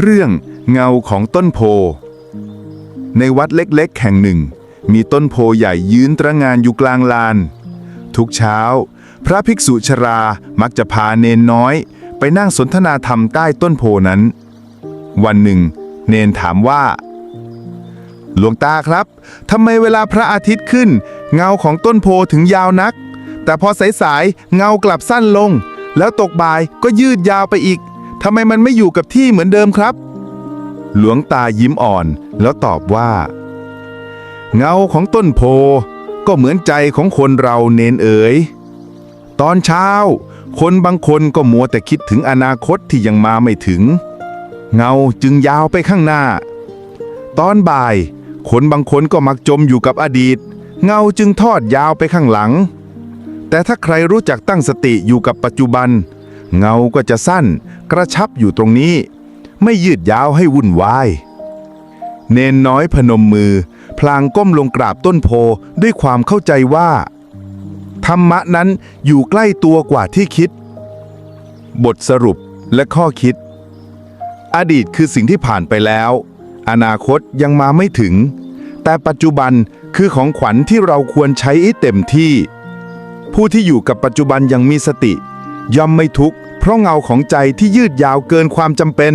เรื่องเงาของต้นโพ ในวัดเล็กๆ แห่งหนึ่ง มีต้นโพใหญ่ยืนตระงานอยู่กลางลาน ทุกเช้า พระภิกษุชรามักจะพาเนนน้อย ไปนั่งสนทนาธรรมใต้ต้นโพนั้น วันหนึ่ง เนนถามว่า หลวงตาครับทำไมเวลาพระอาทิตย์ขึ้น เงาของต้นโพถึงยาวนัก แต่พอสายๆเงากลับสั้นลง แล้วตกบ่ายก็ยืดยาวไปอีก ทำไมมันไม่อยู่กับที่เหมือนเดิมครับ หลวงตายิ้มอ่อนแล้วตอบว่า เงาของต้นโพก็เหมือนใจของคนเราเนนเอ๋ยตอนเช้า คนบางคนก็มัวแต่คิดถึงอนาคตที่ยังมาไม่ถึง เงาจึงยาวไปข้างหน้า ตอนบ่าย คนบางคนก็มักจมอยู่กับอดีต เงาจึงทอดยาวไปข้างหลัง แต่ถ้าใครรู้จักตั้งสติอยู่กับปัจจุบัน เงาก็จะสั้นกระชับอยู่ตรงนี้ ไม่ยืดยาวให้วุ่นวาย เนนน้อยพนมมือ พลางก้มลงกราบต้นโพด้วยความเข้าใจว่า ธรรมะนั้นอยู่ใกล้ตัวกว่าที่คิด บทสรุปและข้อคิด อดีตคือสิ่งที่ผ่านไปแล้ว อนาคตยังมาไม่ถึง แต่ปัจจุบันคือของขวัญที่เราควรใช้ให้เต็มที่ ผู้ที่อยู่กับปัจจุบันยังมีสติ ย่อมไม่ทุกข์เพราะเงาของใจที่ยืดยาวเกินความจำเป็น